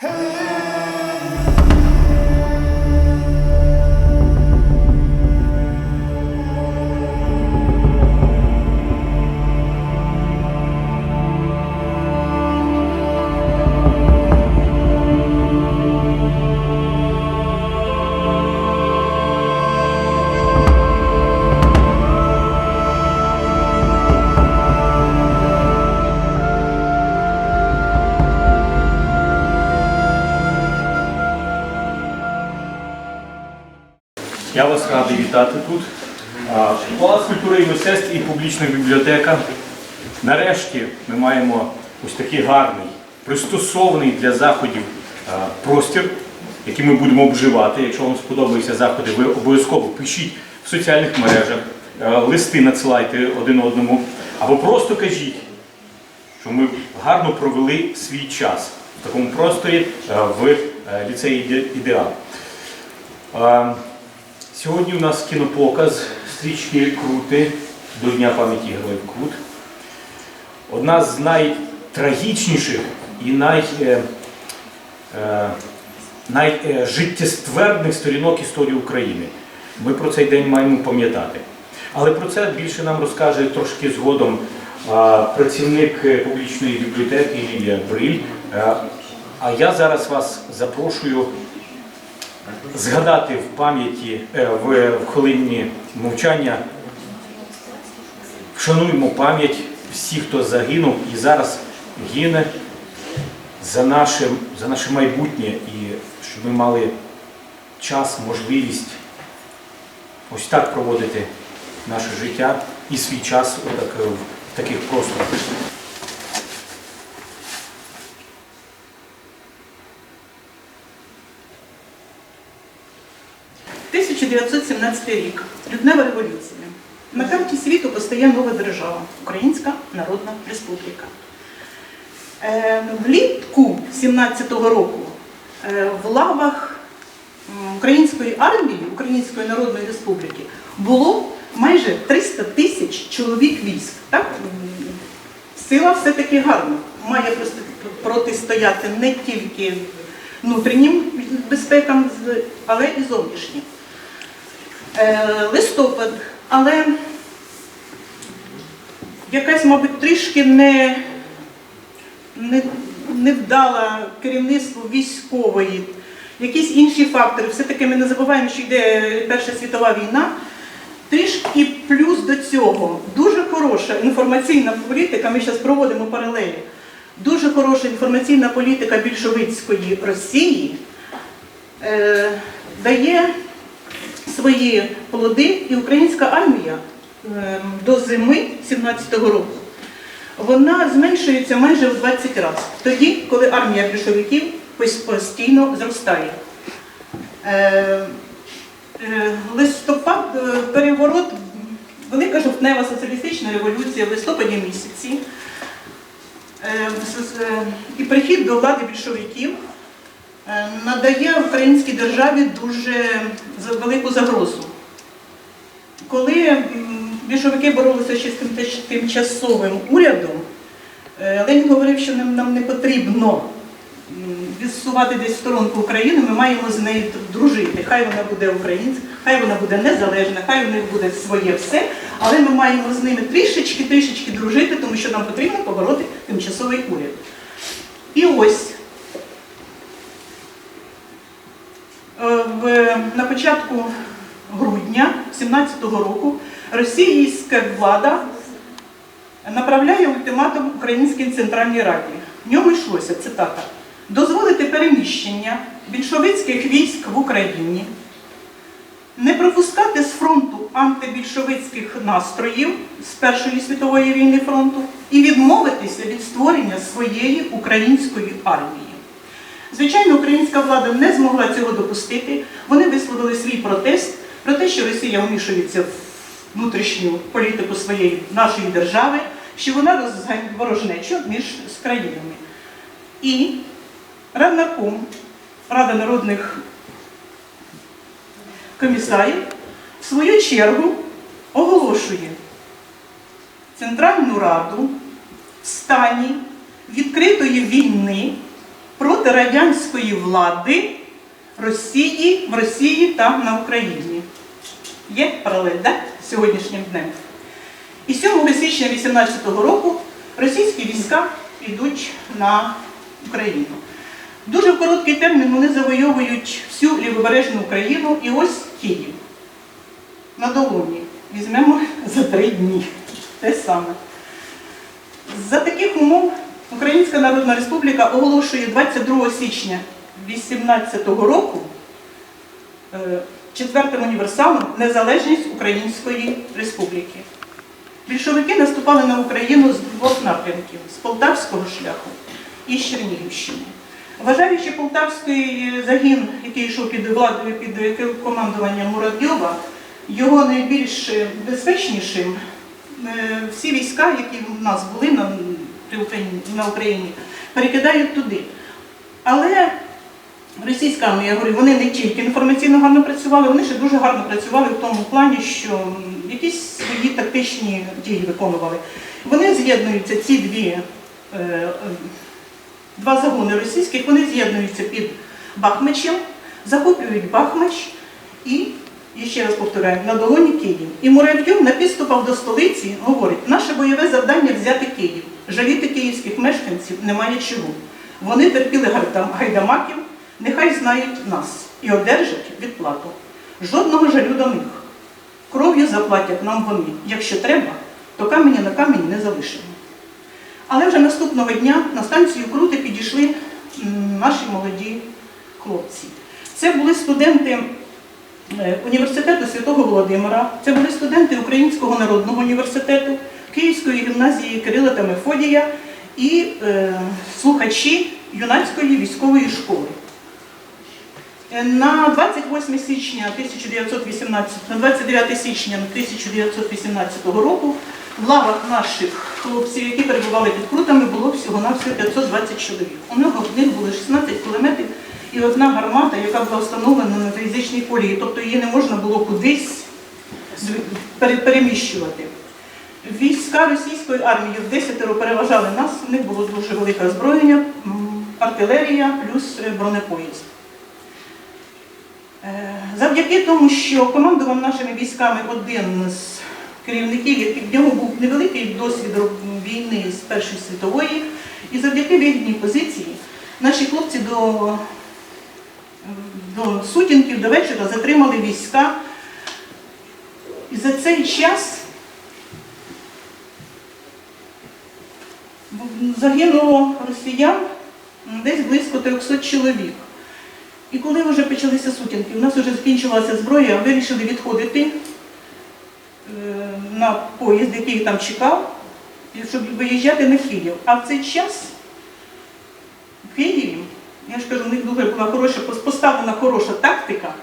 Hey! Я вас радий вітати тут. А, Палац культури і мистецтв і публічна бібліотека. Нарешті ми маємо ось такий гарний, пристосований для заходів простір, який ми будемо обживати. Якщо вам сподобаються заходи, ви обов'язково пишіть в соціальних мережах, листи надсилайте один одному, або просто кажіть, що ми гарно провели свій час в такому просторі в е, ліцеї ідеал. Сьогодні у нас кінопоказ стрічки Крути до Дня пам'яті героїв Крут. Одна з найтрагічніших і най, е, е, найжиттєствердних сторінок історії України. Ми про цей день маємо пам'ятати. Але про це більше нам розкаже трошки згодом а, працівник е, публічної бібліотеки Лілія Бриль. Е, А я зараз вас запрошую згадати в пам'яті е, в, в хвилині мовчання. Вшануємо пам'ять всіх, хто загинув і зараз гине за, нашим, за наше майбутнє, і щоб ми мали час, можливість ось так проводити наше життя і свій час отак, е, в таких просторах. 1917 рік. Лютнева революція. На карті світу постає нова держава Українська Народна Республіка. Е, Влітку 17-го року е, в лавах української армії, Української Народної Республіки, було майже 300 тисяч чоловік військ. Так? Сила все-таки гарна. Має протистояти не тільки внутрішнім безпекам, але і зовнішнім. Е, листопад, але якась, мабуть, трішки не, не, невдала керівництво військової, якісь інші фактори. Все-таки ми не забуваємо, що йде Перша світова війна. Трішки плюс до цього дуже хороша інформаційна політика, ми зараз проводимо паралелі. Дуже хороша інформаційна політика більшовицької Росії е, дає свої плоди, і українська армія е, до зими 17-го року вона зменшується майже в 20 разів. Тоді, коли армія більшовиків постійно зростає. Е, е, Листопад, е, переворот, велика жовтнева соціалістична революція в листопаді місяці. Е, с- е, І прихід до влади більшовиків надає українській державі дуже велику загрозу. Коли більшовики боролися ще з тим- тимчасовим урядом, е, Ленін говорив, що нам, не потрібно відсувати десь сторонку Україну, ми маємо з нею дружити. Хай вона буде українська, хай вона буде незалежна, хай в них буде своє все, але ми маємо з ними трішечки-трішечки дружити, тому що нам потрібно побороти тимчасовий уряд. І ось Е, в, на початку грудня 17-го року російська влада направляє ультиматум Українській Центральній Раді. В ньому йшлося цитата: дозволити переміщення більшовицьких військ в Україні, не пропускати з фронту антибільшовицьких настроїв з Першої світової війни фронту і відмовитися від створення своєї української армії. Звичайно, українська влада не змогла цього допустити. Вони висловили свій протест про те, що Росія вмішується в внутрішню політику своєї нашої держави, що вона розганяє ворожнечу між країнами. І Раднаком, Рада народних комісарів, в свою чергу оголошує Центральну Раду в стані відкритої війни проти радянської влади Росії в Росії та на Україні. Є паралель, да? сьогоднішнім днем. І 7 січня 2018 року російські війська йдуть на Україну. Дуже в короткий термін вони завойовують всю лівобережну Україну і ось Київ. На долоні. Візьмемо за три дні. Те саме. За таких умов Українська Народна Республіка оголошує 22 січня 2018 року е, четвертим універсалом незалежність Української Республіки. Більшовики наступали на Україну з двох напрямків з Полтавського шляху і з Чернігівщини. Вважаючи полтавський загін, який йшов під владою під командуванням Муравйова, його найбільш безпечнішим, е, всі війська, які в нас були при Україні, на Україні, перекидають туди. Але російська армія, я говорю, вони не тільки інформаційно гарно працювали, вони ще дуже гарно працювали в тому плані, що якісь свої тактичні дії виконували. Вони з'єднуються, ці дві, е, е, два загони російських, вони з'єднуються під Бахмачем, захоплюють Бахмач і, і ще раз повторяю, на долоні Київ. І Муравйов на підступах до столиці говорить, наше бойове завдання взяти Київ. Жаліти київських мешканців немає чого. Вони терпіли гайдамаків, нехай знають нас і одержать відплату. Жодного жалю до них. Кров'ю заплатять нам вони. Якщо треба, то камені на камені не залишимо. Але вже наступного дня на станцію Крути підійшли наші молоді хлопці. Це були студенти університету Святого Володимира, це були студенти Українського народного університету, Київської гімназії Кирила та Мефодія і е, слухачі юнацької військової школи. Е, На 28 січня 1918, на 29 січня 1918 року в лавах наших хлопців, які перебували під крутами, було всього навсього 520 чоловік. У них було 16 кулеметів і одна гармата, яка була встановлена на залізничній колії, тобто її не можна було кудись переміщувати. Війська російської армії в десятеро переважали нас, в них було дуже велике озброєння, артилерія плюс е, бронепоїзд. Е, Завдяки тому, що командував нашими військами один з керівників, який в нього був невеликий досвід війни з Першої світової, і завдяки вигідній позиції наші хлопці до, до сутінків, до вечора затримали війська. І за цей час загинуло росіян десь близько 300 чоловік. І коли вже почалися сутінки, у нас вже закінчилася зброя, вирішили відходити е, на поїзд, який там чекав, щоб виїжджати на Київ. А в цей час я ж кажу, у них дуже була хороша, поставлена хороша тактика.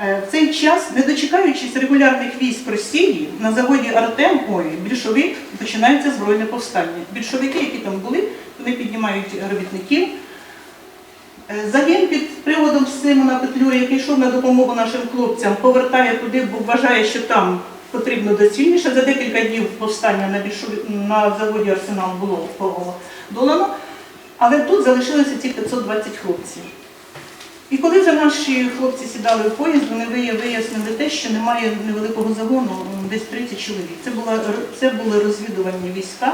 Е, В цей час, не дочекаючись регулярних військ Росії, на заводі Артем, ой, більшовик, починається збройне повстання. Більшовики, які там були, вони піднімають робітників. Е, Загін під приводом Симона Петлюри, який йшов на допомогу нашим хлопцям, повертає туди, бо вважає, що там потрібно доцільніше. За декілька днів повстання на, більшові- на заводі Арсенал було подолано, але тут залишилося ці 520 хлопців. І коли вже наші хлопці сідали в поїзд, вони вияснили те, що немає невеликого загону, десь 30 чоловік. Це, була, це були розвідувальні війська.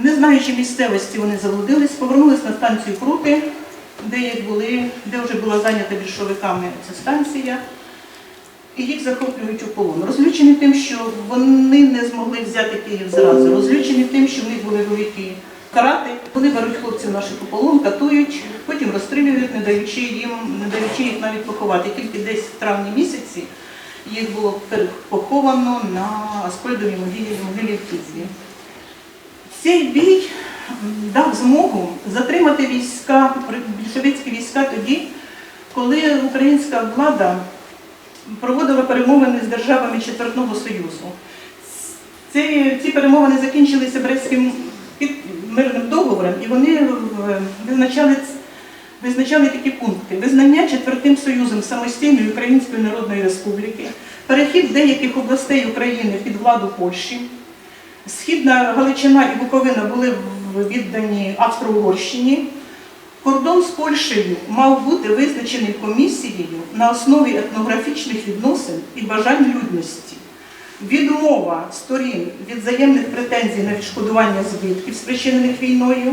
Не знаючи місцевості, вони заблудились, повернулись на станцію Крути, де, були, де вже була зайнята більшовиками ця станція, і їх захоплюють у полон. Розлючені тим, що вони не змогли взяти Київ зразу, розлючені тим, що в них були великі карати. Вони беруть хлопців наших у полон, катують, потім розстрілюють, не даючи їм, не даючи їх навіть поховати. Тільки десь в травні місяці їх було поховано на Аскольдовій могилі, могилі в Києві. Цей бій дав змогу затримати війська, більшовицькі війська тоді, коли українська влада проводила перемовини з державами Четвертного Союзу. Ці, ці перемовини закінчилися Брестським мирним договором, і вони е, визначали, визначали такі пункти: визнання Четвертим Союзом самостійної Української Народної Республіки, перехід деяких областей України під владу Польщі. Східна Галичина і Буковина були віддані Австро-Угорщині. Кордон з Польщею мав бути визначений комісією на основі етнографічних відносин і бажань людності. Відмова сторін від взаємних претензій на відшкодування збитків, спричинених війною,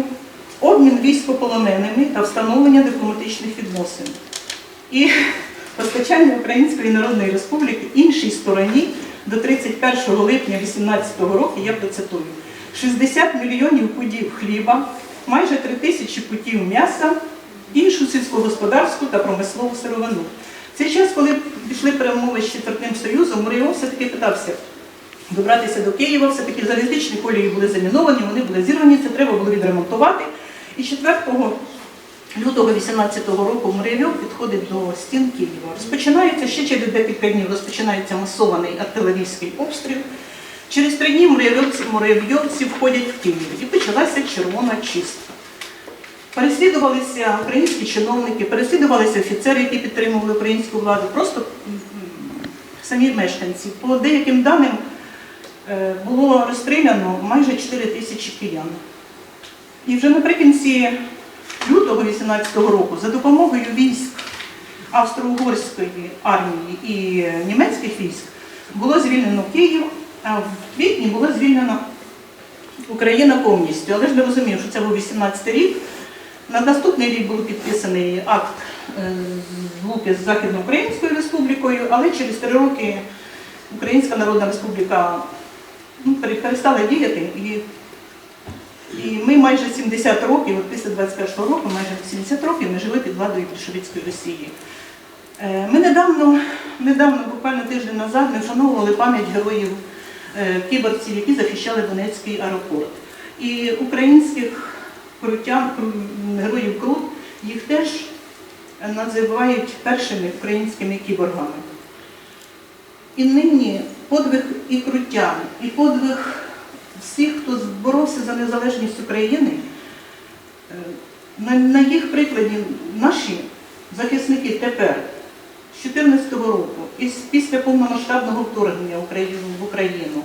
обмін військополоненими та встановлення дипломатичних відносин. І постачання Української Народної Республіки іншій стороні до 31 липня 2018 року, я процитую, 60 мільйонів пудів хліба, майже 3 тисячі путів м'яса, іншу сільськогосподарську та промислову сировину. Цей час, коли пішли перемови з Четвертим Союзом, Муріо все-таки питався добратися до Києва, все-таки залізничні колії були заміновані, вони були зірвані, це треба було відремонтувати. І 4 лютого 18-го року Муравйов підходить до стін Києва. Розпочинається ще через декілька днів розпочинається масований артилерійський обстріл. Через три дні муравйовці входять в Київ і почалася червона чистка. Переслідувалися українські чиновники, переслідувалися офіцери, які підтримували українську владу, просто самі мешканці. По деяким даним е, було розстріляно майже 4 тисячі киян. І вже наприкінці лютого 18-го року за допомогою військ Австро-Угорської армії і німецьких військ було звільнено Київ, а в квітні було звільнено Україна повністю. Але ж ми розуміємо, що це був 18-й рік. На наступний рік був підписаний акт е, з Західноукраїнською республікою, але через три роки Українська Народна Республіка ну, перестала діяти і і ми майже 70 років, от після 21-го року, майже 70 років ми жили під владою більшовицької Росії. Е, Ми недавно, недавно, буквально тиждень назад, ми вшановували пам'ять героїв е, кіборців, які захищали Донецький аеропорт. І українських крутян, героїв Крут, їх теж називають першими українськими кіборгами. І нині подвиг і крутян, і подвиг всіх, хто боровся за незалежність України, е, на, їх прикладі наші захисники тепер, з 2014 року, і після повномасштабного вторгнення в Україну,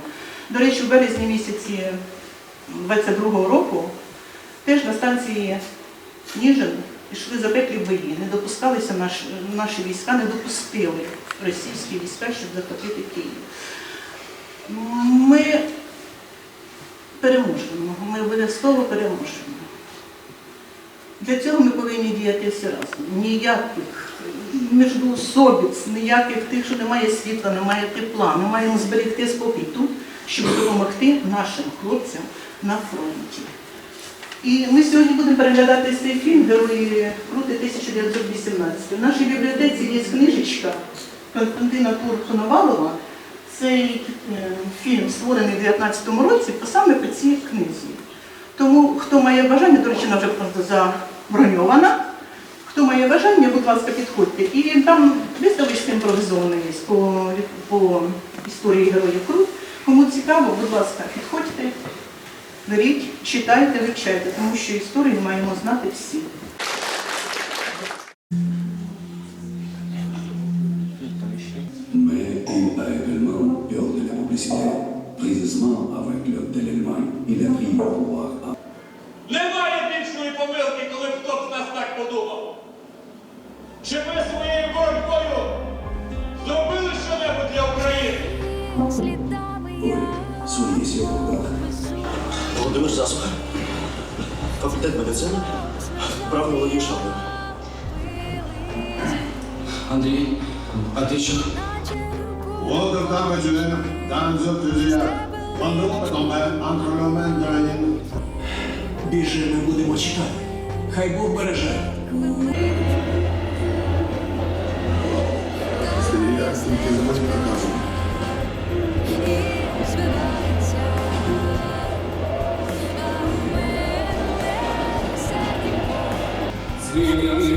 до речі, в березні місяці 22-го року, теж на станції Ніжин пішли запеклі бої, не допускалися наші, наші війська, не допустили російські війська, щоб захопити Київ. Ми переможемо, ми обов'язково переможемо. Для цього ми повинні діяти всі разом. Ніяких міждоусобиць, ніяких тих, що немає світла, немає тепла. Ми маємо зберегти спокій тут, щоб допомогти нашим хлопцям на фронті. І ми сьогодні будемо переглядати цей фільм Герої Крути 1918. В нашій бібліотеці є книжечка Константина Турхоновалова. Цей е, фільм створений у 2019 році саме по цій книзі. Тому хто має бажання, до речі, вона вже просто заброньована. Хто має бажання, будь ласка, підходьте. І там виставочка імпровізована по, по історії героїв Крут. Кому цікаво, будь ласка, підходьте, беріть, читайте, вивчайте, тому що історію маємо знати всі. Peur de. Précisément avec le de l'Allemagne, il Факультет медицини. Право володію шаблею. Андрій, а ти що? Bonjour, tomber entre les mains de la ligne. Біжи, ми будемо чекати. Хай Бог береже. Стріляти, тільки з мене покажу. see.